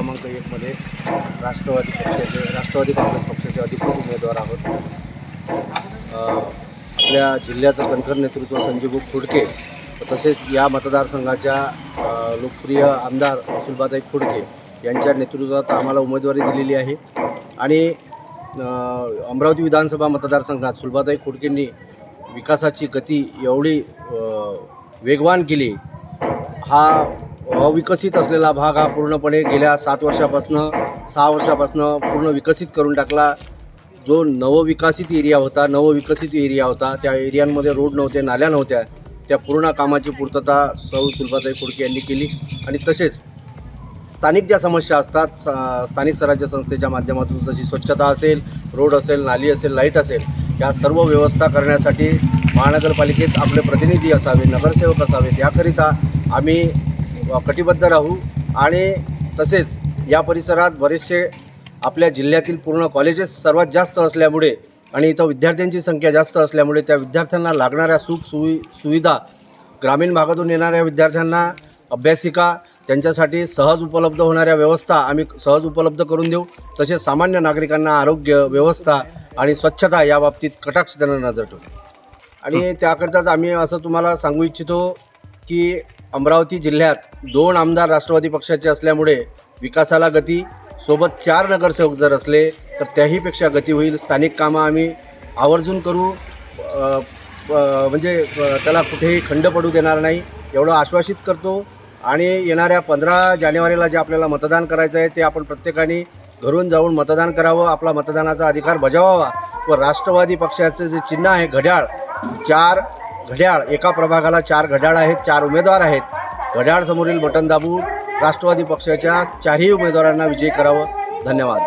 क्रमांक एकमध्ये राष्ट्रवादी पक्षाचे राष्ट्रवादी काँग्रेस पक्षाचे अधिकृत उमेदवार आहोत. आपल्या जिल्ह्याचं कणखर नेतृत्व संजीव खुडके तसेच या मतदारसंघाच्या लोकप्रिय आमदार सुलभाताई खुडके यांच्या नेतृत्वात आम्हाला उमेदवारी दिलेली आहे. आणि अमरावती विधानसभा मतदारसंघात सुलभाताई खुडकेंनी विकासाची गती एवढी वेगवान केली हा अविकसित असलेला भाग हा पूर्णपणे गेल्या सात वर्षापासनं सहा वर्षापासनं पूर्ण विकसित करून टाकला. जो नवविकसित एरिया होता नवविकसित एरिया होता त्या एरियांमध्ये रोड नव्हते नाल्या नव्हत्या. त्या पूर्ण कामाची पूर्तता सौ सुलभाताई फुडके यांनी केली. आणि तसेच स्थानिक ज्या समस्या असतात स- स्थानिक स्वराज्य संस्थेच्या माध्यमातून जशी स्वच्छता असेल रोड असेल नाली असेल लाइट असेल या सर्व व्यवस्था करण्यासाठी महानगरपालिकेत आपले प्रतिनिधी असावे नगरसेवक असावेत. याकरिता आम्ही कटिबद्ध राहू आणि तसेच या परिसरात बरेचसे आपल्या जिल्ह्यातील पूर्ण कॉलेजेस सर्वात जास्त असल्यामुळे आणि इथं विद्यार्थ्यांची संख्या जास्त असल्यामुळे त्या विद्यार्थ्यांना लागणाऱ्या सुख सुवि सुविधा ग्रामीण भागातून येणाऱ्या विद्यार्थ्यांना अभ्यासिका त्यांच्यासाठी सहज उपलब्ध होणाऱ्या व्यवस्था आम्ही सहज उपलब्ध करून देऊ. तसेच सामान्य नागरिकांना आरोग्य व्यवस्था आणि स्वच्छता या बाबतीत कटाक्षतेनं नजर ठेवू. आणि त्याकरताच आम्ही असं तुम्हाला सांगू इच्छितो की अमरावती जिल्ह्यात दोन आमदार राष्ट्रवादी पक्षाचे असल्यामुळे विकासाला गती सोबत चार नगरसेवक जर असले तर त्याहीपेक्षा गती होईल. स्थानिक कामं आम्ही आवर्जून करू. म्हणजे त्याला कुठेही खंड पडू देणार नाही. एवढं आश्वासित करतो. आणि येणाऱ्या पंधरा जानेवारीला जे आपल्याला मतदान करायचं आहे ते आपण प्रत्येकाने घरून जाऊन मतदान करावं. आपला मतदानाचा अधिकार बजावावा. व राष्ट्रवादी पक्षाचं जे चिन्ह आहे घड्याळ चार घड्याळ एका प्रभागाला चार घड्याळ आहेत चार उमेदवार आहेत. घड्याळ समोरील बटन दाबून राष्ट्रवादी पक्षाच्या चारही उमेदवारांना विजयी करावं. धन्यवाद.